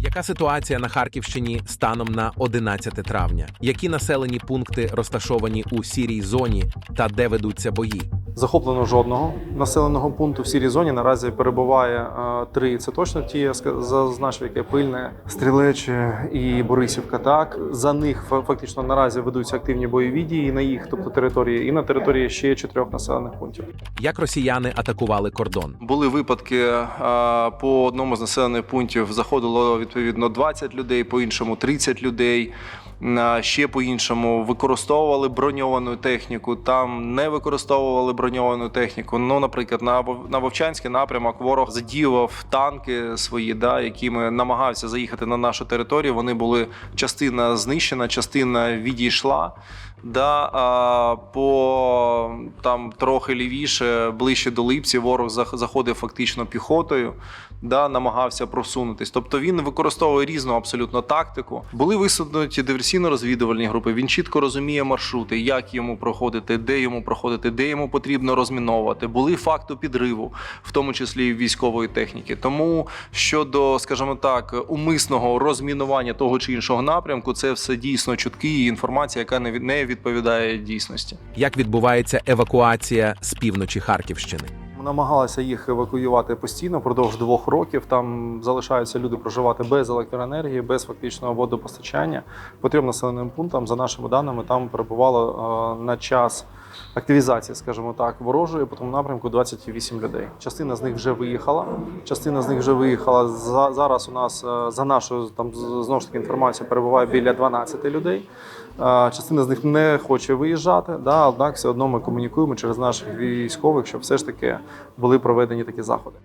Яка ситуація на Харківщині станом на 11 травня? Які населені пункти розташовані у сірій зоні та де ведуться бої? Захоплено жодного населеного пункту в сірій зоні. Наразі перебуває е, три. Це точно ті я зазначив, яке пильне, стрілече і Борисівка. Так за них фа- фактично наразі ведуться активні бойові дії на їх, тобто території, і на території ще чотирьох населених пунктів. Як росіяни атакували кордон? Були випадки е, по одному з населених пунктів заходило відповідно 20 людей, по іншому 30 людей. Ще по іншому використовували броньовану техніку, там не використовували броньовану техніку. Ну, наприклад, на Вовчанський напрямок ворог задіював танки свої, да, якими намагався заїхати на нашу територію. Вони були частина знищена, частина відійшла. Да, а по там трохи лівіше, ближче до Липці, ворог зах- заходив фактично піхотою, да, намагався просунутись. Тобто він використовує різну абсолютно тактику. Були висунуті диверсійно-розвідувальні групи. Він чітко розуміє маршрути, як йому проходити, де йому проходити, де йому потрібно розміновувати. Були факти підриву, в тому числі військової техніки. Тому щодо, скажімо так, умисного розмінування того чи іншого напрямку, це все дійсно чутки і інформація, яка не відповідає дійсності. Як відбувається евакуація з півночі Харківщини? намагалася намагалися їх евакуювати постійно впродовж двох років. Там залишаються люди проживати без електроенергії, без фактичного водопостачання. Потрібно населеним пунктам, за нашими даними, там перебувало е, на час активізації, скажімо так, ворожої по тому напрямку 28 людей. Частина з них вже виїхала. Частина з них вже виїхала. За, зараз у нас е, за нашою там знову ж таки інформацією перебуває біля 12 людей. Е, Частина з них не хоче виїжджати, да, однак все одно ми комунікуємо через наших військових, щоб все ж таки були проведені такі заходи.